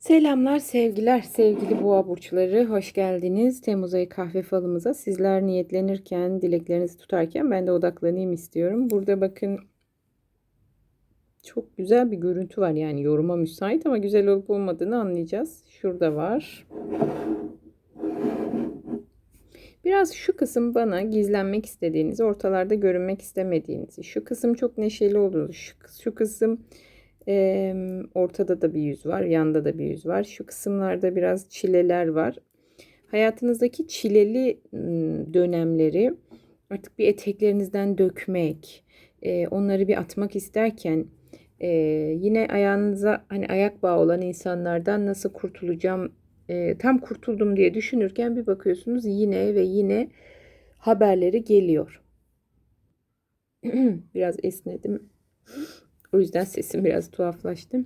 Selamlar, sevgiler, sevgili boğa burçları. Hoş geldiniz. Temmuz ayı kahve falımıza. Sizler niyetlenirken, dileklerinizi tutarken ben de odaklanayım istiyorum. Burada bakın çok güzel bir görüntü var. Yani yoruma müsait ama güzel olup olmadığını anlayacağız. Şurada var. Biraz şu kısım bana gizlenmek istediğiniz, ortalarda görünmek istemediğiniz. Şu kısım çok neşeli olduğunuz, şu, şu kısım e, ortada da bir yüz var, yanda da bir yüz var. Şu kısımlarda biraz çileler var. Hayatınızdaki çileli dönemleri artık bir eteklerinizden dökmek, e, onları bir atmak isterken e, yine ayağınıza hani ayak bağı olan insanlardan nasıl kurtulacağım e, tam kurtuldum diye düşünürken bir bakıyorsunuz yine ve yine haberleri geliyor. Biraz esnedim. O yüzden sesim biraz tuhaflaştı.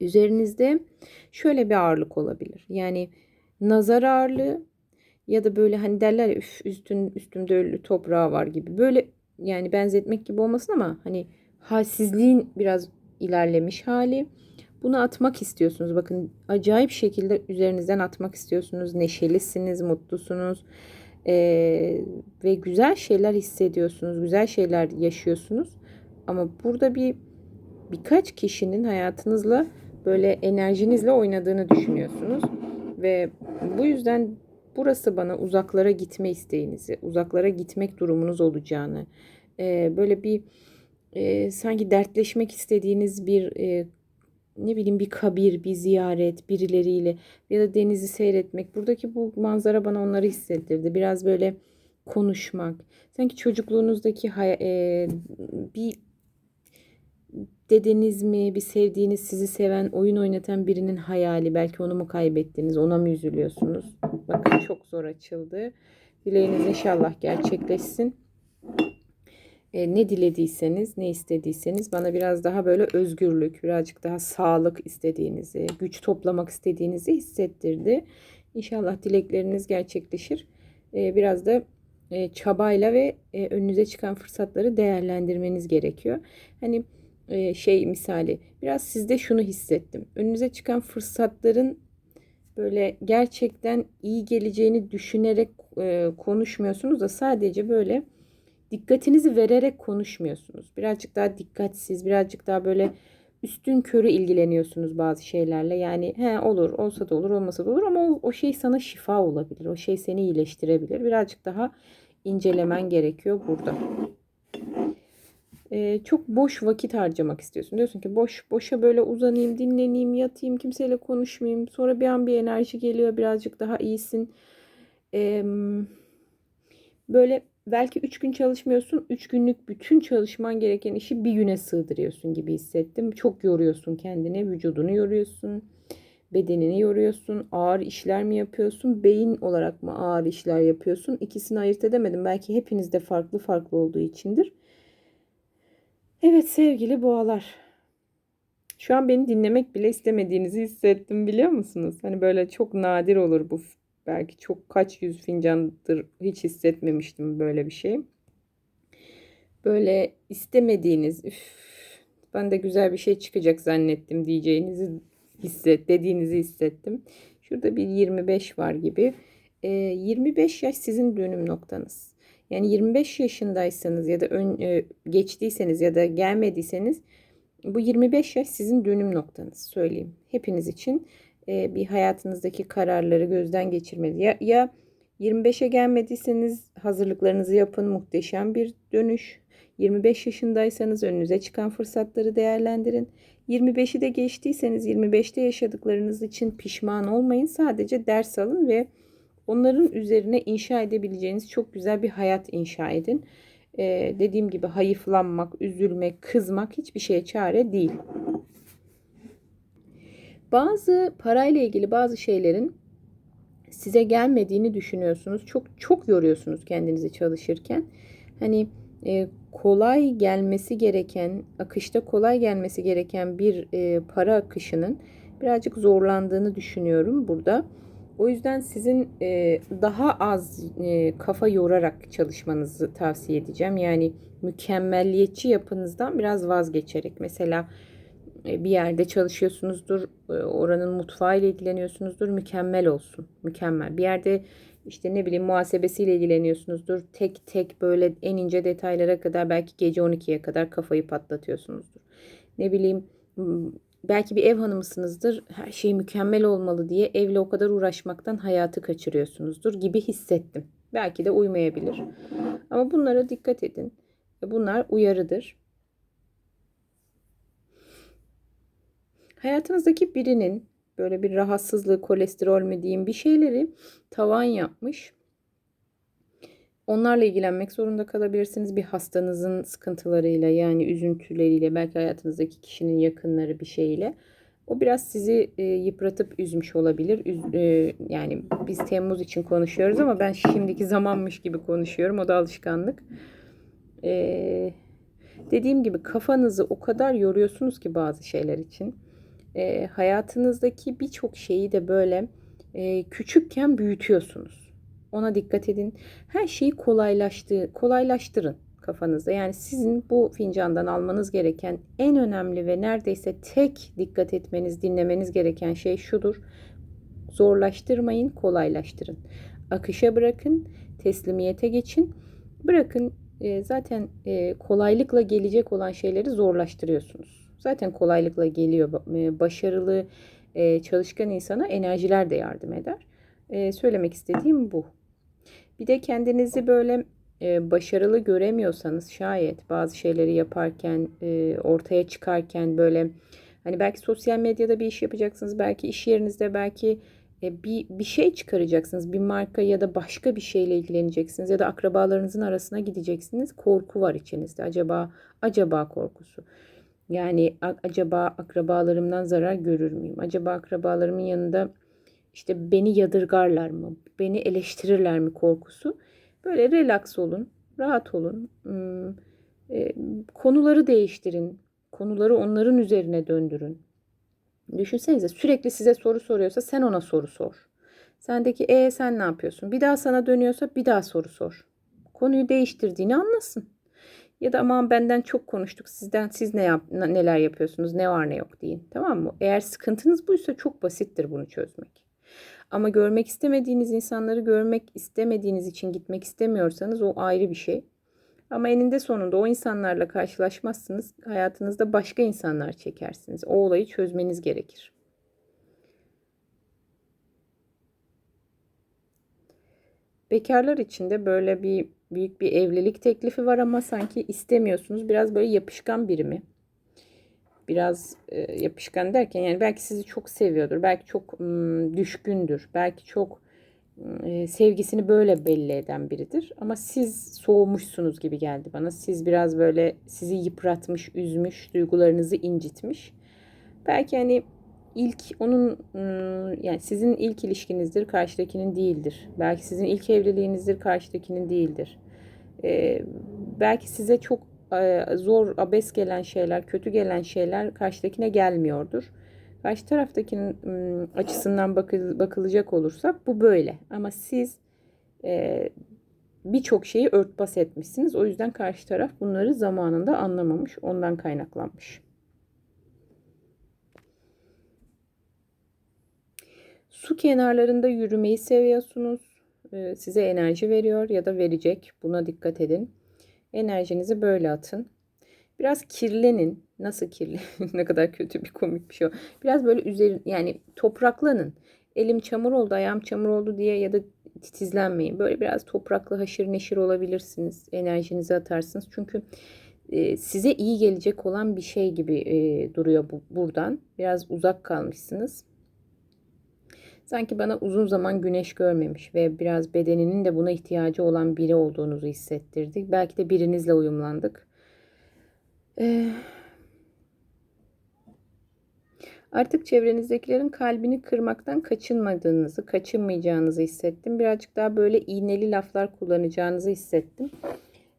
Üzerinizde şöyle bir ağırlık olabilir. Yani nazar ağırlığı ya da böyle hani derler ya üf üstün üstümde ölü toprağı var gibi. Böyle yani benzetmek gibi olmasın ama hani halsizliğin biraz ilerlemiş hali. Bunu atmak istiyorsunuz. Bakın acayip şekilde üzerinizden atmak istiyorsunuz. Neşelisiniz, mutlusunuz. Ee, ve güzel şeyler hissediyorsunuz. Güzel şeyler yaşıyorsunuz. Ama burada bir birkaç kişinin hayatınızla böyle enerjinizle oynadığını düşünüyorsunuz. Ve bu yüzden burası bana uzaklara gitme isteğinizi, uzaklara gitmek durumunuz olacağını, e, böyle bir e, sanki dertleşmek istediğiniz bir e, ne bileyim bir kabir, bir ziyaret birileriyle ya da denizi seyretmek. Buradaki bu manzara bana onları hissettirdi. Biraz böyle konuşmak. Sanki çocukluğunuzdaki e, bir dedeniz mi, bir sevdiğiniz, sizi seven, oyun oynatan birinin hayali. Belki onu mu kaybettiniz, ona mı üzülüyorsunuz? Bakın çok zor açıldı. Dileğiniz inşallah gerçekleşsin. E, ne dilediyseniz, ne istediyseniz bana biraz daha böyle özgürlük, birazcık daha sağlık istediğinizi, güç toplamak istediğinizi hissettirdi. İnşallah dilekleriniz gerçekleşir. E, biraz da e, çabayla ve e, önünüze çıkan fırsatları değerlendirmeniz gerekiyor. Hani e, şey misali biraz sizde şunu hissettim. Önünüze çıkan fırsatların böyle gerçekten iyi geleceğini düşünerek e, konuşmuyorsunuz da sadece böyle dikkatinizi vererek konuşmuyorsunuz. Birazcık daha dikkatsiz, birazcık daha böyle üstün körü ilgileniyorsunuz bazı şeylerle. Yani he olur, olsa da olur, olmasa da olur ama o, o şey sana şifa olabilir. O şey seni iyileştirebilir. Birazcık daha incelemen gerekiyor burada e, çok boş vakit harcamak istiyorsun. Diyorsun ki boş boşa böyle uzanayım, dinleneyim, yatayım, kimseyle konuşmayayım. Sonra bir an bir enerji geliyor, birazcık daha iyisin. E, böyle belki 3 gün çalışmıyorsun. 3 günlük bütün çalışman gereken işi bir güne sığdırıyorsun gibi hissettim. Çok yoruyorsun kendini, vücudunu yoruyorsun. Bedenini yoruyorsun. Ağır işler mi yapıyorsun? Beyin olarak mı ağır işler yapıyorsun? İkisini ayırt edemedim. Belki hepinizde farklı farklı olduğu içindir. Evet sevgili boğalar. Şu an beni dinlemek bile istemediğinizi hissettim biliyor musunuz? Hani böyle çok nadir olur bu. Belki çok kaç yüz fincandır hiç hissetmemiştim böyle bir şey. Böyle istemediğiniz, üf, ben de güzel bir şey çıkacak zannettim diyeceğinizi hisset, dediğinizi hissettim. Şurada bir 25 var gibi. E, 25 yaş sizin dönüm noktanız. Yani 25 yaşındaysanız ya da ön, e, geçtiyseniz ya da gelmediyseniz bu 25 yaş sizin dönüm noktanız söyleyeyim. Hepiniz için e, bir hayatınızdaki kararları gözden geçirmeniz. Ya, ya 25'e gelmediyseniz hazırlıklarınızı yapın muhteşem bir dönüş. 25 yaşındaysanız önünüze çıkan fırsatları değerlendirin. 25'i de geçtiyseniz 25'te yaşadıklarınız için pişman olmayın. Sadece ders alın ve Onların üzerine inşa edebileceğiniz çok güzel bir hayat inşa edin. Ee, dediğim gibi hayıflanmak, üzülmek, kızmak hiçbir şeye çare değil. Bazı parayla ilgili bazı şeylerin size gelmediğini düşünüyorsunuz. Çok çok yoruyorsunuz kendinizi çalışırken. Hani e, kolay gelmesi gereken, akışta kolay gelmesi gereken bir e, para akışının birazcık zorlandığını düşünüyorum burada. O yüzden sizin e, daha az e, kafa yorarak çalışmanızı tavsiye edeceğim. Yani mükemmelliyetçi yapınızdan biraz vazgeçerek. Mesela e, bir yerde çalışıyorsunuzdur, e, oranın mutfağıyla ilgileniyorsunuzdur, mükemmel olsun. Mükemmel. Bir yerde işte ne bileyim muhasebesiyle ilgileniyorsunuzdur. Tek tek böyle en ince detaylara kadar belki gece 12'ye kadar kafayı patlatıyorsunuzdur. Ne bileyim belki bir ev hanımısınızdır. Her şey mükemmel olmalı diye evle o kadar uğraşmaktan hayatı kaçırıyorsunuzdur gibi hissettim. Belki de uymayabilir. Ama bunlara dikkat edin. Bunlar uyarıdır. Hayatınızdaki birinin böyle bir rahatsızlığı, kolesterol mü diyeyim bir şeyleri tavan yapmış. Onlarla ilgilenmek zorunda kalabilirsiniz. Bir hastanızın sıkıntılarıyla yani üzüntüleriyle belki hayatınızdaki kişinin yakınları bir şeyle. O biraz sizi e, yıpratıp üzmüş olabilir. Üz, e, yani biz Temmuz için konuşuyoruz ama ben şimdiki zamanmış gibi konuşuyorum. O da alışkanlık. E, dediğim gibi kafanızı o kadar yoruyorsunuz ki bazı şeyler için. E, hayatınızdaki birçok şeyi de böyle e, küçükken büyütüyorsunuz. Ona dikkat edin. Her şeyi kolaylaştı, kolaylaştırın kafanızda. Yani sizin bu fincandan almanız gereken en önemli ve neredeyse tek dikkat etmeniz, dinlemeniz gereken şey şudur. Zorlaştırmayın, kolaylaştırın. Akışa bırakın, teslimiyete geçin. Bırakın e, zaten e, kolaylıkla gelecek olan şeyleri zorlaştırıyorsunuz. Zaten kolaylıkla geliyor. E, başarılı, e, çalışkan insana enerjiler de yardım eder. E, söylemek istediğim bu. Bir de kendinizi böyle e, başarılı göremiyorsanız şayet bazı şeyleri yaparken e, ortaya çıkarken böyle hani belki sosyal medyada bir iş yapacaksınız belki iş yerinizde belki e, bir bir şey çıkaracaksınız bir marka ya da başka bir şeyle ilgileneceksiniz ya da akrabalarınızın arasına gideceksiniz korku var içinizde. Acaba acaba korkusu. Yani acaba akrabalarımdan zarar görür müyüm? Acaba akrabalarımın yanında işte beni yadırgarlar mı beni eleştirirler mi korkusu Böyle relax olun, rahat olun. Hmm, e, konuları değiştirin. Konuları onların üzerine döndürün. Düşünsenize sürekli size soru soruyorsa sen ona soru sor. Sendeki e sen ne yapıyorsun? Bir daha sana dönüyorsa bir daha soru sor. Konuyu değiştirdiğini anlasın. Ya da aman benden çok konuştuk. Sizden siz ne yap, neler yapıyorsunuz? Ne var ne yok deyin. Tamam mı? Eğer sıkıntınız buysa çok basittir bunu çözmek. Ama görmek istemediğiniz insanları görmek istemediğiniz için gitmek istemiyorsanız o ayrı bir şey. Ama eninde sonunda o insanlarla karşılaşmazsınız. Hayatınızda başka insanlar çekersiniz. O olayı çözmeniz gerekir. Bekarlar için de böyle bir büyük bir evlilik teklifi var ama sanki istemiyorsunuz. Biraz böyle yapışkan biri mi? Biraz e, yapışkan derken yani belki sizi çok seviyordur. Belki çok m, düşkündür. Belki çok e, sevgisini böyle belli eden biridir. Ama siz soğumuşsunuz gibi geldi bana. Siz biraz böyle sizi yıpratmış, üzmüş, duygularınızı incitmiş. Belki hani ilk onun yani sizin ilk ilişkinizdir, karşıdakinin değildir. Belki sizin ilk evliliğinizdir, karşıdakinin değildir. Ee, belki size çok zor, abes gelen şeyler, kötü gelen şeyler karşıdakine gelmiyordur. Karşı taraftakinin açısından bakılacak olursa bu böyle. Ama siz birçok şeyi örtbas etmişsiniz. O yüzden karşı taraf bunları zamanında anlamamış. Ondan kaynaklanmış. Su kenarlarında yürümeyi seviyorsunuz. Size enerji veriyor ya da verecek. Buna dikkat edin. Enerjinizi böyle atın. Biraz kirlenin. Nasıl kirli? ne kadar kötü bir komik bir şey o. Biraz böyle üzeri yani topraklanın. Elim çamur oldu, ayağım çamur oldu diye ya da titizlenmeyin. Böyle biraz topraklı haşır neşir olabilirsiniz. Enerjinizi atarsınız. Çünkü e, size iyi gelecek olan bir şey gibi e, duruyor bu, buradan. Biraz uzak kalmışsınız. Sanki bana uzun zaman güneş görmemiş ve biraz bedeninin de buna ihtiyacı olan biri olduğunuzu hissettirdik. Belki de birinizle uyumlandık. Ee, artık çevrenizdekilerin kalbini kırmaktan kaçınmadığınızı, kaçınmayacağınızı hissettim. Birazcık daha böyle iğneli laflar kullanacağınızı hissettim.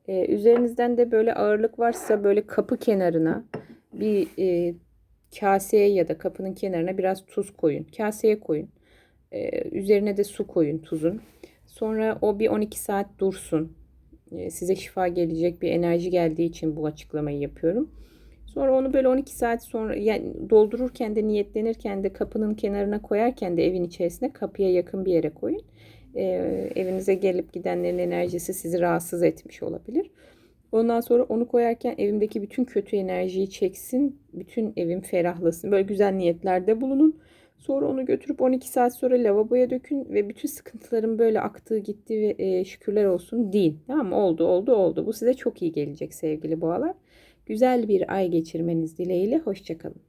Ee, üzerinizden de böyle ağırlık varsa böyle kapı kenarına bir e, kaseye ya da kapının kenarına biraz tuz koyun. Kaseye koyun. Ee, üzerine de su koyun tuzun. Sonra o bir 12 saat dursun. Ee, size şifa gelecek bir enerji geldiği için bu açıklamayı yapıyorum. Sonra onu böyle 12 saat sonra yani doldururken de niyetlenirken de kapının kenarına koyarken de evin içerisine kapıya yakın bir yere koyun. Ee, evinize gelip gidenlerin enerjisi sizi rahatsız etmiş olabilir. Ondan sonra onu koyarken evimdeki bütün kötü enerjiyi çeksin. Bütün evim ferahlasın. Böyle güzel niyetlerde bulunun. Sonra onu götürüp 12 saat sonra lavaboya dökün ve bütün sıkıntıların böyle aktığı gitti ve e, şükürler olsun deyin. Tamam? Oldu oldu oldu. Bu size çok iyi gelecek sevgili boğalar. Güzel bir ay geçirmeniz dileğiyle. Hoşçakalın.